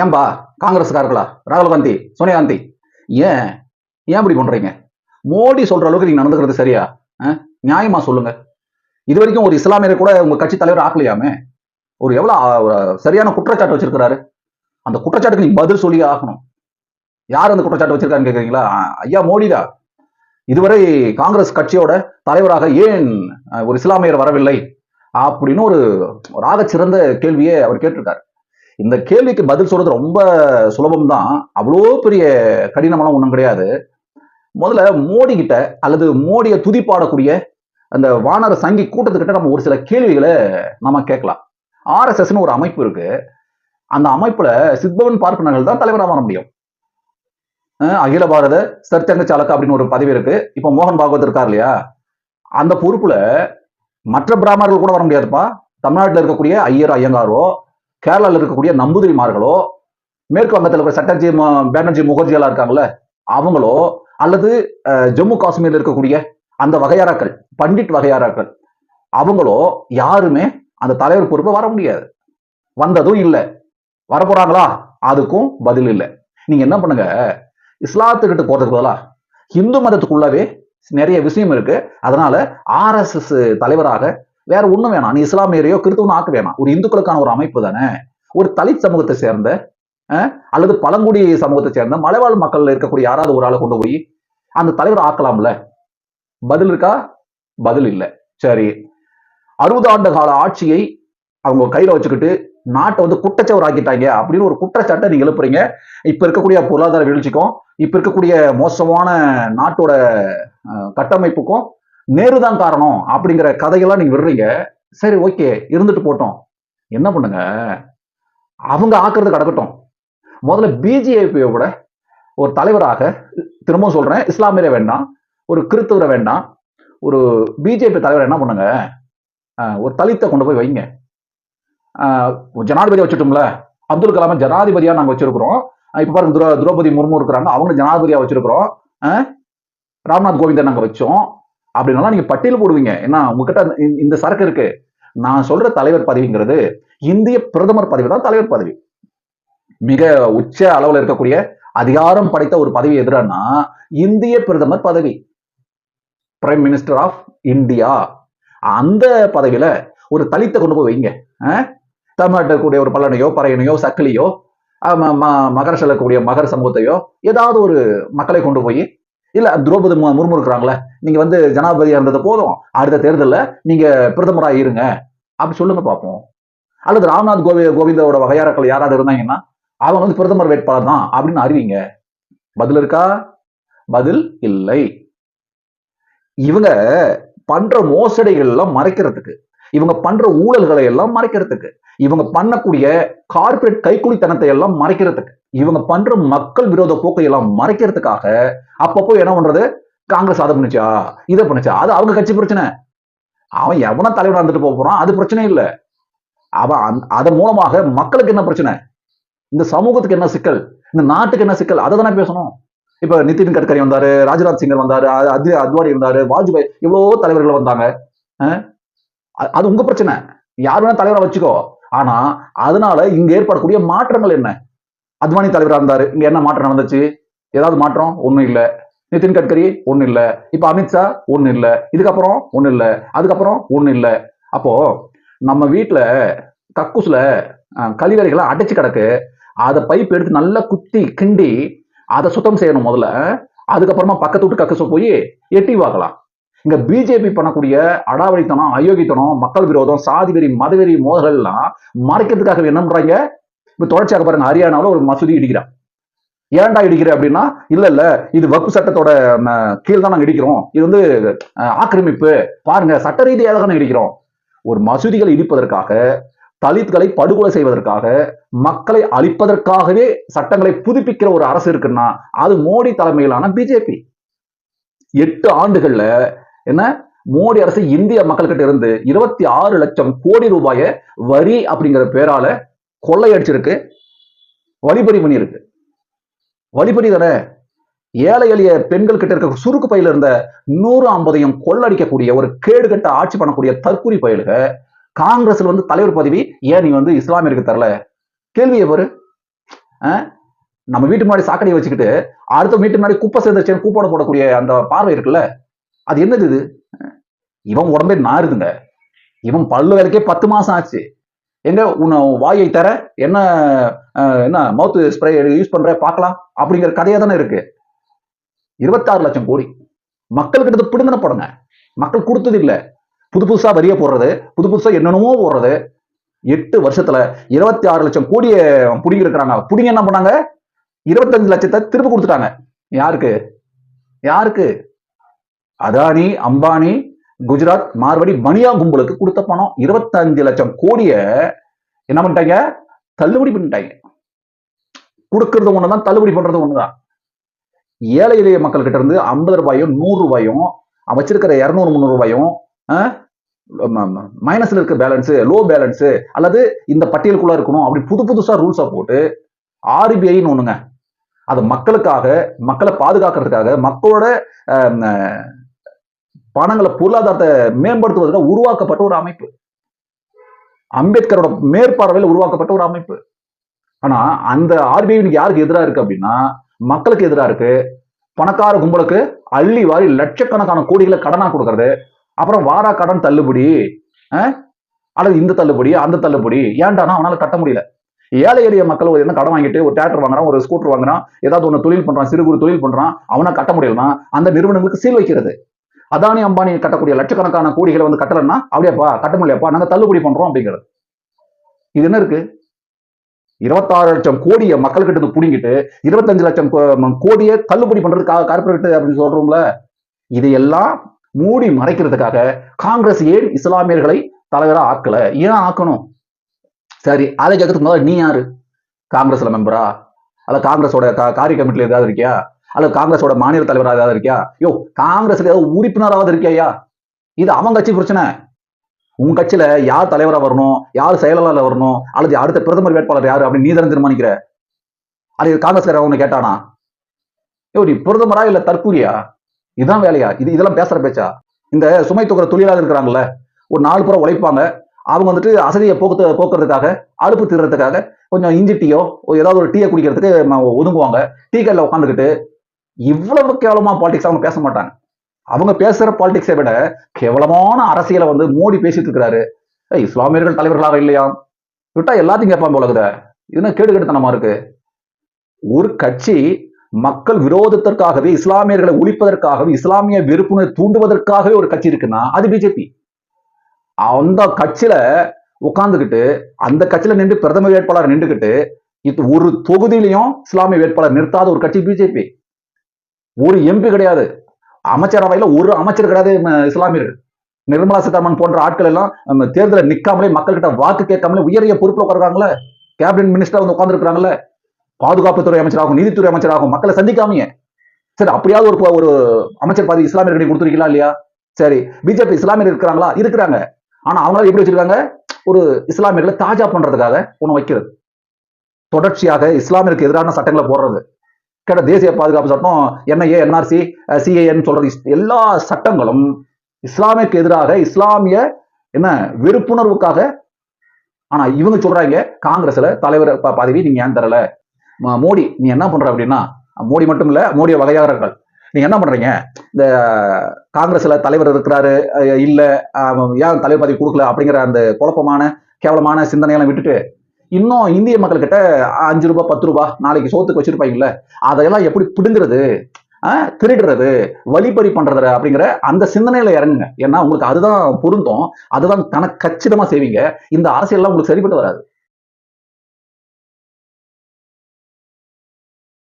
ஏன்பா காங்கிரஸ்காரர்களா? ராகுல் காந்தி சோனியா காந்தி ஏன்? ஏன் இப்படி பண்றீங்க? மோடி சொல்ற அளவுக்கு நீங்க நடந்துக்கிறது சரியா? நியாயமா சொல்லுங்க. இது வரைக்கும் ஒரு இஸ்லாமியரை கூட உங்க கட்சி தலைவர் ஆக்கலையாமே? ஒரு எவ்வளவு சரியான குற்றச்சாட்டு வச்சிருக்கிறாரு? அந்த குற்றச்சாட்டுக்கு நீங்க பதில் சொல்லி ஆகணும். யார் அந்த குற்றச்சாட்டு வச்சிருக்காருன்னு கேக்குறீங்களா? ஐயா மோடிடா. இதுவரை காங்கிரஸ் கட்சியோட தலைவராக ஏன் ஒரு இஸ்லாமியர் வரவில்லை? அப்படின்னு ஒரு ராக சிறந்த கேள்வியை அவர் கேட்டிருக்காரு. இந்த கேள்விக்கு பதில் சொல்றது ரொம்ப சுலபம் தான் அவ்வளோ பெரிய கடினமெல்லாம் ஒன்றும் கிடையாது. முதல்ல மோடி கிட்ட அல்லது மோடியை துதிப்பாடக்கூடிய அந்த வானர சங்கி கூட்டத்துக்கிட்ட நம்ம ஒரு சில கேள்விகளை நம்ம கேட்கலாம். ஆர்எஸ்எஸ்னு ஒரு அமைப்பு இருக்கு. அந்த அமைப்புல சித்பவன் பார்ப்பனர்கள் தான் தலைவராக வர முடியும். அகில பாரத சர்ச்சங்க சாலக் அப்படின்னு ஒரு பதவி இருக்கு. இப்போ மோகன் பாகவத் இருக்கார் இல்லையா? அந்த பொறுப்புல மற்ற பிராமணர்கள் கூட வர முடியாதுப்பா. தமிழ்நாட்டில் இருக்கக்கூடிய ஐயர் ஐயங்காரோ கேரளாவில் இருக்கக்கூடிய நம்பூதிரிமார்களோ மேற்கு வங்கத்தில் இருக்கிற சட்டர்ஜி பேனர்ஜி முகர்ஜியெல்லாம் இருக்காங்கல்ல அவங்களோ அல்லது ஜம்மு காஷ்மீரில் இருக்கக்கூடிய அந்த வகையாராக்கள் பண்டிட் வகையாராக்கள் அவங்களோ யாருமே அந்த தலைவர் பொறுப்பை வர முடியாது. வந்ததும் இல்லை. வரப்போறாங்களா? அதுக்கும் பதில் இல்லை. நீங்க என்ன பண்ணுங்க? இஸ்லாத்துக்கிட்ட போறதுக்கு பதிலா இந்து மதத்துக்குள்ளவே நிறைய விஷயம் இருக்கு. அதனால ஆர்எஸ்எஸ் தலைவராக வேற ஒண்ணும் வேணாம். நீ இஸ்லாமியரையோ கிறிஸ்துவனோ ஆக்க வேணாம். ஒரு இந்துக்களுக்கான ஒரு அமைப்பு தானே? ஒரு தலித் சமூகத்தை சேர்ந்த அஹ், அல்லது பழங்குடி சமூகத்தை சேர்ந்த மலைவாழ் மக்கள் இருக்கக்கூடிய யாராவது ஒரு ஆளை கொண்டு போய் அந்த தலைவர் ஆக்கலாம்ல? பதில் இருக்கா? பதில் இல்லை. சரி. அறுபது ஆண்டு கால ஆட்சியை அவங்க கையில வச்சுக்கிட்டு நாட்டை வந்து குற்றச்சவர் ஆக்கிட்டாங்க அப்படின்னு ஒரு குற்றச்சாட்டை நீங்க எழுப்புறீங்க. இப்ப இருக்கக்கூடிய பொருளாதார வீழ்ச்சிக்கும் இப்ப இருக்கக்கூடிய மோசமான நாட்டோட அஹ், கட்டமைப்புக்கும் நேரு தான் காரணம் அப்படிங்கிற கதையெல்லாம் நீங்க விடுறீங்க. சரி ஓகே இருந்துட்டு போட்டோம். என்ன பண்ணுங்க? அவங்க ஆக்குறது கிடக்கட்டும் முதல்ல பிஜேபியை விட ஒரு தலைவராக திரும்பவும் சொல்றேன். இஸ்லாமியரை வேண்டாம். ஒரு கிறிஸ்தவரை வேண்டாம். ஒரு பிஜேபி தலைவர் என்ன பண்ணுங்க? ஒரு தலித்தை கொண்டு போய் வைங்க. ஜனாதிபதியை ஜனாதிபதி வச்சுட்டோம்ல. அப்துல் கலாம ஜனாதிபதியா நாங்க வச்சிருக்கிறோம். அஹ் இப்ப பாருங்க துரோ திரௌபதி முர்மு இருக்கிறாங்க. அவங்க ஜனாதிபதியா வச்சிருக்கிறோம். ராம்நாத் கோவிந்தன் நாங்க வச்சோம். அப்படின்னாலும் நீங்க பட்டியல் போடுவீங்க. ஏன்னா உங்ககிட்ட இந்த- இந்த சரக்கு இருக்கு. நான் சொல்ற தலைவர் பதவிங்கிறது இந்திய பிரதமர் பதவி தான் தலைவர் பதவி. மிக உச்ச அளவுல இருக்கக்கூடிய அதிகாரம் படைத்த ஒரு பதவி எதிரானா இந்திய பிரதமர் பதவி. பிரைம் மினிஸ்டர் ஆஃப் இந்தியா அந்த பதவியில ஒரு தலித்தை கொண்டு போய் வைங்க. தமிழ்நாட்டில் இருக்கக்கூடிய ஒரு பல்லனையோ பறையனையோ சக்கிலியோ அஹ் ம- மகர் செல்லக்கூடிய மகர சமூகத்தையோ ஏதாவது ஒரு மக்களை கொண்டு போய் இல்ல திரௌபதி மு- முர்மு இருக்கிறாங்களே நீங்க வந்து ஜனாதிபதியா இருந்தது போதும். அடுத்த தேர்தலில் நீங்க பிரதமரா இருங்க. அப்படி சொல்லுங்க பார்ப்போம் அல்லது ராம்நாத் கோவி கோவிந்தோட வகையாரக்கள் யாராவது இருந்தாங்கன்னா அவங்க வந்து பிரதமர் வேட்பாளர் தான் அப்படின்னு அறிவிங்க. பதில் இருக்கா? பதில் இல்லை. இவங்க பண்ற மோசடிகள் எல்லாம் மறைக்கிறதுக்கு இவங்க பண்ற ஊழல்களை எல்லாம் மறைக்கிறதுக்கு இவங்க பண்ணக்கூடிய கார்ப்பரேட் கைக்கூலித்தனத்தை எல்லாம் மறைக்கிறதுக்கு இவங்க பண்ற மக்கள் விரோத போக்கை எல்லாம் மறைக்கிறதுக்காக அப்பப்போ என்ன பண்றது? காங்கிரஸ் அதை பண்ணுச்சா இதை பண்ணுச்சா அது அவங்க கட்சி பிரச்சனை. அவன் எவனா தலைவனா இருந்துட்டு போக போறான்? அது பிரச்சனை இல்ல. அவன் அதன் மூலமாக மக்களுக்கு என்ன பிரச்சனை? இந்த சமூகத்துக்கு என்ன சிக்கல்? இந்த நாட்டுக்கு என்ன சிக்கல்? அதை தானே பேசணும். இப்ப நிதின் கட்கரி வந்தாரு ராஜ்நாத் சிங்கர் வந்தாரு அது அது அத்வானி இருந்தாரு வாஜ்பாய் இவ்வளோ தலைவர்கள் வந்தாங்க. ஆஹ் அது உங்க பிரச்சனை. யார் வேணா தலைவரா வச்சுக்கோ. ஆனா அதனால இங்க ஏற்படக்கூடிய மாற்றங்கள் என்ன? அத்வானி தலைவரா இருந்தாரு. இங்க என்ன மாற்றம் நடந்துச்சு? ஏதாவது மாற்றம்? ஒண்ணும் இல்ல. நிதின் கட்கரி? ஒன்றும் இல்ல. இப்ப அமித்ஷா ஒண்ணும் இல்ல. இதுக்கப்புறம்? ஒண்ணும் இல்ல. அதுக்கப்புறம்? ஒண்ணும் இல்ல. அப்போ நம்ம வீட்டுல கக்கூஸ்ல கழிவறைகளை அடைச்சு கிடக்கு. அதை பைப் எடுத்து நல்லா குத்தி கிண்டி அதை சுத்தம் செய்யணும் முதல்ல. அதுக்கப்புறமா பக்கத்து வீட்டு கக்கூசை போய் எட்டி பார்க்கலாம். இங்க பிஜேபி பண்ணக்கூடிய அடாவடித்தனம் அயோக்கித்தனம் மக்கள் விரோதம் சாதிவெறி மதவெறி மோதல்கள் எல்லாம் மறைக்கிறதுக்காக என்ன பண்றாங்க? இப்ப தொடர்ச்சியாக பாருங்க ஹரியானாவில் ஒரு மசூதி இடிக்கிறான் ஏன்டா இடிக்கிற அப்படின்னா இல்ல இல்ல இது வகுப்பு சட்டத்தோட கீழ் தான் நாங்க இடிக்கிறோம். இது வந்து ஆக்கிரமிப்பு. பாருங்க சட்ட ரீதியாக தானே இடிக்கிறோம். ஒரு மசூதிகளை இடிப்பதற்காக தலித்களை படுகொலை செய்வதற்காக மக்களை அழிப்பதற்காகவே சட்டங்களை புதுப்பிக்கிற ஒரு அரசு இருக்குன்னா அது மோடி தலைமையிலான பிஜேபி எட்டு ஆண்டுகள்ல என்ன? மோடி அரசு இந்திய மக்கள்கிட்ட இருந்து இருபத்தி ஆறு லட்சம் கோடி ரூபாய வரி அப்படிங்கிற பேரால கொள்ளையடிச்சிருக்கு. வழிபறி பண்ணியிருக்கு வழிபறி தானே? ஏழை எளிய பெண்கள் கிட்ட இருக்க சுருக்கு பையில இருந்த நூறு ஐம்பதையும் கொள்ளடிக்கக்கூடிய ஒரு கேடு கட்ட ஆட்சி பண்ணக்கூடிய தற்கூரி பயலுக காங்கிரஸ்ல வந்து தலைவர் பதவி ஏன் நீ வந்து இஸ்லாமியருக்கு தரல? கேள்வியை பாரு. நம்ம வீட்டு முன்னாடி சாக்கடையை வச்சுக்கிட்டு அடுத்த வீட்டு முன்னாடி குப்பை சேர்ந்துச்சு கூப்போட போடக்கூடிய அந்த பார்வை இருக்குல்ல? அது என்னது இது? இவன் உடம்பே நாறுதுங்க. இவன் பல்லு வேலைக்கே பத்து மாசம் ஆச்சு. எங்க? உன்னை வாயை தர என்ன என்ன மவுத் ஸ்ப்ரே யூஸ் பண்ற பார்க்கலாம். அப்படிங்கிற கதையா தானே இருக்கு. இருபத்தாறு லட்சம் கோடி. மக்கள்கிட்ட இதை பிடுங்கின படங்க. மக்கள் கொடுத்தது இல்லை. புது புதுசா வரிய போடுறது புது புதுசா என்னென்னமோ போடுறது. எட்டு வருஷத்துல இருபத்தி ஆறு லட்சம் கோடியை புடிங்க இருக்கிறாங்க புடிங்க என்ன பண்ணாங்க? இருபத்தஞ்சு லட்சத்தை திருப்பி கொடுத்துட்டாங்க. யாருக்கு? யாருக்கு? அதானி அம்பானி குஜராத் மார்வடி மணியா கும்பலுக்கு கொடுத்த பணம் இருபத்தஞ்சு லட்சம். கோடிய என்ன பண்ணிட்டாங்க? தள்ளுபடி பண்ணிட்டாங்க. கொடுக்கறது ஒண்ணுதான் தள்ளுபடி பண்றது ஒண்ணுதான். ஏழை எளிய மக்கள் கிட்ட இருந்து ஐம்பது ரூபாயும் நூறு ரூபாயும் அவன் வச்சிருக்கிற இருநூறு முந்நூறு ரூபாயும் மைனஸ்ல இருக்க பேலன்ஸ் லோ பேலன்ஸ் அல்லது இந்த பட்டியலுக்குள்ள இருக்கணும் அப்படி புது புதுசா ரூல்ஸா போட்டு ஆர்பிஐன்னு ஒண்ணுங்க. அது மக்களுக்காக மக்களை பாதுகாக்கிறதுக்காக மக்களோட பணங்களை பொருளாதாரத்தை மேம்படுத்துவதற்காக உருவாக்கப்பட்ட ஒரு அமைப்பு. அம்பேத்கரோட மேற்பார்வையில் உருவாக்கப்பட்ட ஒரு அமைப்பு. ஆனா அந்த ஆர்பிஐ யாருக்கு எதிராக இருக்கு அப்படின்னா மக்களுக்கு எதிராக இருக்கு. பணக்கார கும்பலுக்கு அள்ளி வாரி லட்சக்கணக்கான கோடிகளை கடனா கொடுக்கறது. அப்புறம் வாரா கடன் தள்ளுபடி அல்லது இந்த தள்ளுபடி அந்த தள்ளுபடி. ஏன்டானா அவனால கட்ட முடியல. ஏழை எளிய மக்கள் ஒரு என்ன கடன் வாங்கிட்டு ஒரு டிராக்டர் வாங்குறான் ஒரு ஸ்கூட்டர் வாங்குறான் ஏதாவது ஒன்று தொழில் பண்றான் சிறு குறு தொழில் பண்றான் அவனா கட்ட முடியலனா அந்த நிறுவனங்களுக்கு சீல் வைக்கிறது. அதானி அம்பானி கட்டக்கூடிய லட்சக்கணக்கான கோடிகளை வந்து கட்டலன்னா அப்படியாப்பா கட்ட முடியலப்பா நாங்க தள்ளுபடி பண்றோம் அப்படிங்கிறது. இது என்ன இருக்கு? இருபத்தாறு லட்சம் கோடியை மக்கள்கிட்ட இருந்து புடிங்கிட்டு இருபத்தஞ்சு லட்சம் கோ- கோடியை தள்ளுபடி பண்றதுக்காக கார்பரேட் அப்படின்னு சொல்றோம்ல. இதையெல்லாம் மூடி மறைக்கிறதுக்காக காங்கிரஸ் ஏன் இஸ்லாமியர்களை தலைவரா ஆக்கல? ஏன் ஆக்கணும்? சரி அதை கேட்கறதுக்கு முதல்ல நீ யாரு? காங்கிரஸ்ல மெம்பரா அல்ல காங்கிரஸோட காரிய கமிட்டில ஏதாவது இருக்கியா? அல்லது காங்கிரஸோட மாநில தலைவராக ஏதாவது இருக்கியா? யோ காங்கிரஸ்ல ஏதாவது உறுப்பினராவது இருக்கியா இது அவன் கட்சி பிரச்சனை. உன் கட்சியில யார் தலைவரா வரணும்? யார் செயலாளர் வரணும்? அல்லது அடுத்த பிரதமர் வேட்பாளர் யாரு அப்படின்னு நீ தானே தீர்மானிக்கிற? அது காங்கிரஸ்ல அவங்க கேட்டானா? யோ நீ பிரதமரா இல்ல தற்கூரியா? இதுதான் வேலையா? இது இதெல்லாம் பேசுற பேச்சா? இந்த சுமை தூக்குற தொழிலாளர் இருக்கிறாங்கல்ல ஒரு நாலு புறம் உழைப்பாங்க. அவங்க வந்துட்டு அசதியை போக்கு போக்குறதுக்காக அழுப்பு தீர்றதுக்காக கொஞ்சம் இஞ்சி டீயோ ஏதாவது ஒரு டீயை குடிக்கிறதுக்கு ஒதுங்குவாங்க. டீ கடையில் உட்காந்துக்கிட்டு இவ்வளவு கேவலமா பாலிடிக்ஸ் அவங்க பேச மாட்டாங்க. அவங்க பேசுற பாலிடிக்ஸை விட கேவலமான அரசியலை வந்து மோடி பேசிட்டு இருக்கிறாரு ஏய், இஸ்லாமியர்கள் தலைவர்களாக இல்லையா? விட்டா எல்லாத்தையும் கேட்பாங்க போல இருக்குதே. இது கேடு கெடுத்தனமா இருக்கு? ஒரு கட்சி மக்கள் விரோதத்திற்காகவே இஸ்லாமியர்களை ஒழிப்பதற்காகவே இஸ்லாமிய வெறுப்புணர்வை தூண்டுவதற்காகவே ஒரு கட்சி இருக்குன்னா அது பிஜேபி. அந்த கட்சியில உட்கார்ந்துகிட்டு அந்த கட்சியில நின்று பிரதமர் வேட்பாளர் நின்றுகிட்டு இது ஒரு தொகுதியிலையும் இஸ்லாமிய வேட்பாளர் நிறுத்தாத ஒரு கட்சி பிஜேபி. ஒரு எம்பி கிடையாது. அமைச்சரவையில ஒரு அமைச்சர் கிடையாது இஸ்லாமியர்கள். நிர்மலா சீதாராமன் போன்ற ஆட்கள் எல்லாம் நம்ம தேர்தலில் நிக்காமலே மக்கள்கிட்ட வாக்கு கேட்காமலே உயரிய பொறுப்புல உட்காருக்காங்களே கேபினட் மினிஸ்டர் வந்து உட்காந்துருக்காங்கல்ல பாதுகாப்புத்துறை அமைச்சராகும் நீதித்துறை அமைச்சராகும் மக்களை சந்திக்காமையே. சரி அப்படியாவது ஒரு ஒரு அமைச்சர் பதவி இஸ்லாமியர்களை கொடுத்துருக்கீங்களா இல்லையா? சரி பிஜேபி இஸ்லாமியர் இருக்கிறாங்களா? இருக்கிறாங்க. ஆனா அவங்களால எப்படி வச்சிருக்காங்க? ஒரு இஸ்லாமியர்களை தாஜா பண்றதுக்காக ஒண்ணு வைக்கிறது. தொடர்ச்சியாக இஸ்லாமியருக்கு எதிரான சட்டங்களை போடுறது. கேட்ட தேசிய பாதுகாப்பு சட்டம் என்ஐஏ என்ஆர்சி சிஏஎன் சொல்றது எல்லா சட்டங்களும் இஸ்லாமியக்கு எதிராக இஸ்லாமிய என்ன வெறுப்புணர்வுக்காக ஆனா இவங்க சொல்றாங்க காங்கிரஸ்ல தலைவர் பதவி நீங்க ஏன் தரல? மோடி நீ என்ன பண்ற அப்படின்னா மோடி மட்டும் இல்ல மோடிய வகையாளர்கள் நீங்க என்ன பண்றீங்க? இந்த காங்கிரஸ்ல தலைவர் இருக்கிறாரு இல்ல ஏன் தலைவர் பதவி கொடுக்கல அப்படிங்கிற அந்த குழப்பமான கேவலமான சிந்தனையெல்லாம் விட்டுட்டு இன்னும் இந்திய மக்கள் கிட்ட அஞ்சு ரூபாய் பத்து ரூபாய் நாளைக்கு சோத்துக்கு வச்சிருப்பாங்கல்ல அதையெல்லாம் எப்படி பிடுங்குறது? ஆஹ் திருடுறது வழிபறி பண்றது அப்படிங்கிற அந்த சிந்தனையில இறங்குங்க. ஏன்னா உங்களுக்கு அதுதான் பொருந்தும் அதுதான் கணக்கு கச்சிதமா செய்வீங்க. இந்த அரசியல்லாம் உங்களுக்கு சரிப்பட்டு வராது.